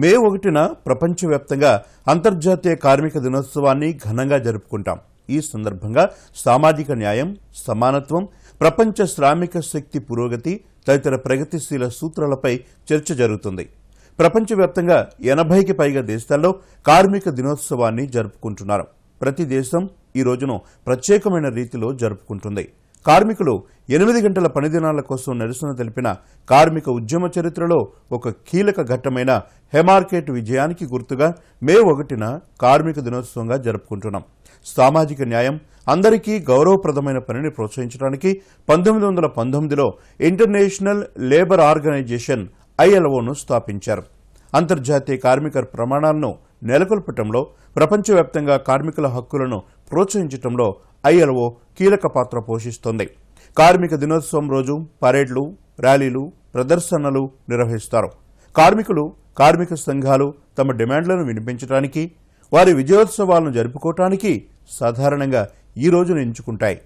మే ఒకటిన ప్రపంచవ్యాప్తంగా అంతర్జాతీయ కార్మిక దినోత్సవాన్ని ఘనంగా జరుపుకుంటాం. ఈ సందర్భంగా సామాజిక న్యాయం సమానత్వం ప్రపంచ శ్రామిక శక్తి పురోగతి తదితర ప్రగతిశీల సూత్రాలపై చర్చ జరుగుతుంది. ప్రపంచవ్యాప్తంగా ఎనభైకి పైగా దేశాల్లో కార్మిక దినోత్సవాన్ని జరుపుకుంటున్నారు. ప్రతి దేశం ఈ రోజును ప్రత్యేకమైన రీతిలో జరుపుకుంటుంది. కార్మికులు ఎనిమిది గంటల పనిదినాల కోసం నిరసన తెలిపిన కార్మిక ఉద్యమ చరిత్రలో ఒక కీలక ఘట్టమైన హెమార్కెట్ విజయానికి గుర్తుగా మే ఒకటిన కార్మిక దినోత్సవంగా జరుపుకుంటున్నాం. సామాజిక న్యాయం అందరికీ గౌరవప్రదమైన పనిని ప్రోత్సహించడానికి పంతొమ్మిది వందల పంతొమ్మిదిలో ఇంటర్నేషనల్ లేబర్ ఆర్గనైజేషన్ ఐఎల్ఓను స్థాపించారు. అంతర్జాతీయ కార్మిక ప్రమాణాలను నెలకొల్పటంలో ప్రపంచవ్యాప్తంగా కార్మికుల హక్కులను ప్రోత్సహించటంలో ఐఎల్ఓ కీలక పాత్ర పోషిస్తోంది. కార్మిక దినోత్సవం రోజు పరేడ్లు ర్యాలీలు ప్రదర్శనలు నిర్వహిస్తారు. కార్మికులు కార్మిక సంఘాలు తమ డిమాండ్లను వినిపించడానికి వారి విజయోత్సవాలను జరుపుకోవటానికి సాధారణంగా ఈ రోజును ఎంచుకుంటాయి.